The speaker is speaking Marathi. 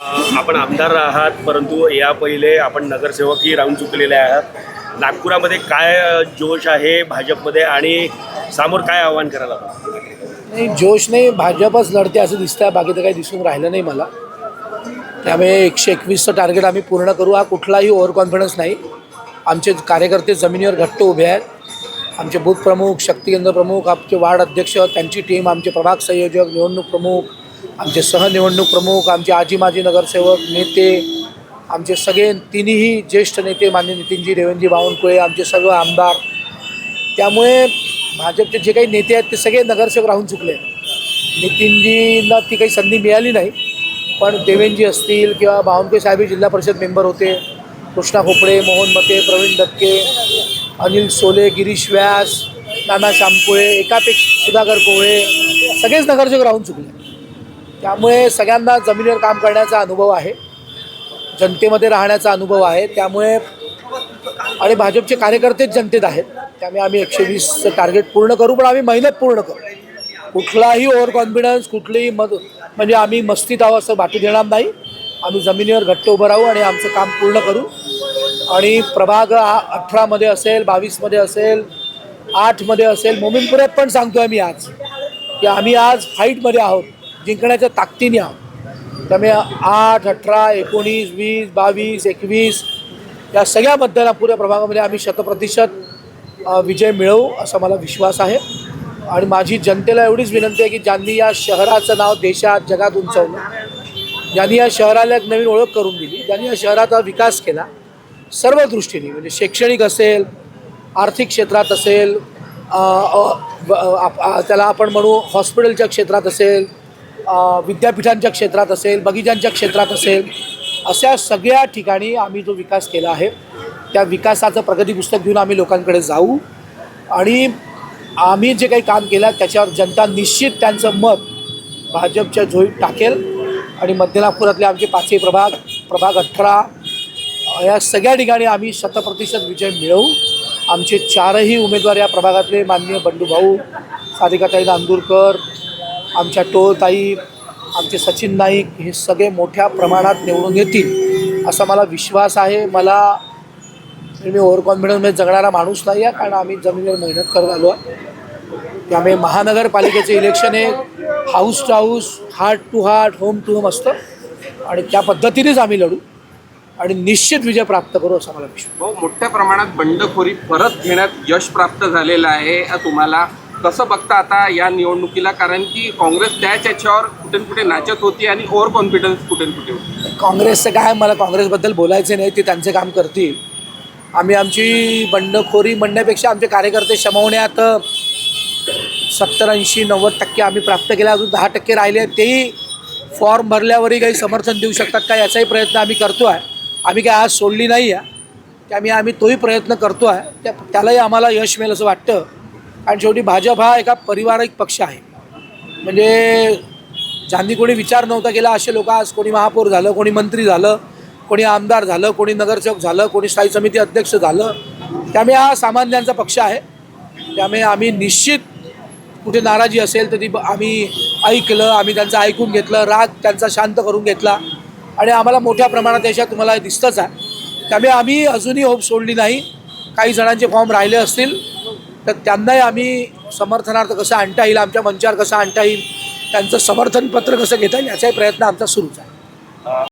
आपण आमदार आहात परंतु या पहिले आपण नगरसेवकही राहून चुकलेले आहात. नागपुरामध्ये काय जोश आहे भाजपमध्ये आणि समोर काय आव्हान करायला नाही जोश नाही भाजपच लढते असं दिसतं आहे बाकी तर काही दिसून राहिलं नाही मला. त्यामुळे एकशे एकवीसचं टार्गेट आम्ही पूर्ण करू. हा कुठलाही ओव्हर कॉन्फिडन्स नाही. आमचे कार्यकर्ते जमिनीवर घट्ट उभे आहेत. आमचे बूथ प्रमुख शक्ती केंद्र प्रमुख आमचे वार्ड अध्यक्ष त्यांची टीम आमचे प्रभाग संयोजक निवडणूक प्रमुख आमचे सहनिवडणूक प्रमुख आमचे आजी माजी नगरसेवक नेते आमचे सगळे तिन्ही ज्येष्ठ नेते मान्य नितीनजी रेवणजी बावनकुळे आमचे सर्व आमदार. त्यामुळे भाजपचे जे काही नेते आहेत ते सगळे नगरसेवक राहून चुकले. नितीनजींना ती काही संधी मिळाली नाही. पण देवेंजी असतील किंवा बावनकुळे साहेब जिल्हा परिषद मेंबर होते. कृष्णा खोपडे मोहन मते प्रवीण दत्के अनिल सोले गिरीश व्यास नाना शामकुळे एकापेक्षा सुधाकर कोवळे सगळेच नगरसेवक राहून चुकले. त्यामुळे सगळ्यांना जमिनीवर काम करण्याचा अनुभव आहे. जनतेमध्ये राहण्याचा अनुभव आहे. त्यामुळे आणि भाजपचे कार्यकर्तेच जनतेत आहेत. त्यामुळे आम्ही एकशे वीसचं टार्गेट पूर्ण करू पण आम्ही मेहनत पूर्ण करू. कुठलाही ओव्हर कॉन्फिडन्स कुठलीही मद म्हणजे आम्ही मस्तीत आहोत असं वाटू देणार नाही. आम्ही जमिनीवर घट्ट उभं राहू आणि आमचं काम पूर्ण करू. आणि प्रभाग अठरामध्ये असेल बावीसमध्ये असेल आठमध्ये असेल मोमिनपुऱ्यात पण सांगतो आहे मी आज. की आम्ही आज फाईटमध्ये आहोत. जिंकण्याच्या ताकदीने. आहोत त्यामुळे आठ अठरा एकोणीस वीस बावीस एकवीस या सगळ्या मतदानापुऱ्या प्रभागामध्ये आम्ही शतप्रतिशत विजय मिळवू असा मला विश्वास आहे. आणि माझी जनतेला एवढीच विनंती आहे की ज्यांनी या शहराचं नाव देशात जगात उंचावलं ज्यांनी या शहराला एक नवीन ओळख करून दिली ज्यांनी या शहराचा विकास केला सर्व दृष्टीने म्हणजे शैक्षणिक असेल आर्थिक क्षेत्रात असेल आप- त्याला आपण म्हणू हॉस्पिटलच्या क्षेत्रात असेल विद्यापीठांच्या क्षेत्रात असेल बगीचांच्या क्षेत्रात असेल अशा सगळ्या ठिकाणी आम्ही जो विकास केला आहे त्या विकासाचं प्रगती पुस्तक घेऊन आम्ही लोकांकडे जाऊ. आणि आम्ही जे काही काम केलं त्याच्यावर जनता निश्चित त्यांचं मत भाजपच्या झोईत टाकेल. आणि मध्य नागपुरातले आमचे पाचही प्रभाग प्रभाग अठरा या सगळ्या ठिकाणी आम्ही शतप्रतिशत विजय मिळवू. आमचे चारही उमेदवार या प्रभागातले माननीय बंडूभाऊ सारिकाताई नांदूरकर आमच्या टोळताई आमचे सचिन नाईक हे सगळे मोठ्या प्रमाणात निवडून येतील असा मला विश्वास आहे. मला मी ओव्हर कॉन्फिडन्समध्ये जगणारा माणूस नाही आहे कारण आम्ही जमिनीवर मेहनत करत आलो आहे. त्यामुळे महानगरपालिकेचे इलेक्शन हे house to house heart to heart home to home असतं. आणि त्या पद्धतीनेच आम्ही लढू. आणि निश्चित विजय प्राप्त करू असा मला विश्वास भाऊ मोठ्या प्रमाणात बंडखोरी परत घेण्यात यश प्राप्त झालेलं आहे. तुम्हाला कसं बघता आता या निवडणुकीला कारण की काँग्रेस त्याच याच्यावर कुठे कुठे नाचत होती आणि ओव्हर कॉन्फिडन्स कुठे कुठे होती? काँग्रेसचं काय? मला काँग्रेसबद्दल बोलायचं नाही ते त्यांचे काम करतील. आम्ही आमची बंडखोरी म्हणण्यापेक्षा आमचे कार्यकर्ते शमवण्यात सत्तर ऐंशी नव्वद टक्के आम्ही प्राप्त केल्या अजून दहा टक्के राहिले आहेत. तेही फॉर्म भरल्यावरही काही समर्थन देऊ शकतात का याचाही प्रयत्न आम्ही करतो आहे आम्ही काय आज सोडली नाही आहे त्यामुळे आम्ही तोही प्रयत्न करतो आहे त्या त्यालाही आम्हाला यश मिळेल असं वाटतं. कारण शेवटी भाजप हा एका परिवारिक पक्ष आहे. म्हणजे ज्यांनी कोणी विचार नव्हता केला असे लोक आज कोणी महापौर झालं कोणी मंत्री झालं कोणी आमदार झालं कोणी नगरसेवक झालं कोणी स्थायी समिती अध्यक्ष झालं त्यामुळे हा सामान्यांचा पक्ष आहे. त्यामुळे आम्ही निश्चित कुठे नाराजी असेल तर ती आम्ही ऐकलं आम्ही त्यांचं ऐकून घेतलं राग त्यांचा शांत करून घेतला. आणि आम्हाला मोठ्या प्रमाणात याच्यात तुम्हाला दिसतंच आहे. त्यामुळे आम्ही अजूनही होप सोडली नाही. काही जणांचे फॉर्म राहिले असतील तर त्यांनाही आम्ही समर्थनार्थ कसं आणता येईल आमच्या मंचावर कसं आणता येईल त्यांचं समर्थनपत्र कसं घेता येईल याचाही प्रयत्न आमचा सुरूच आहे.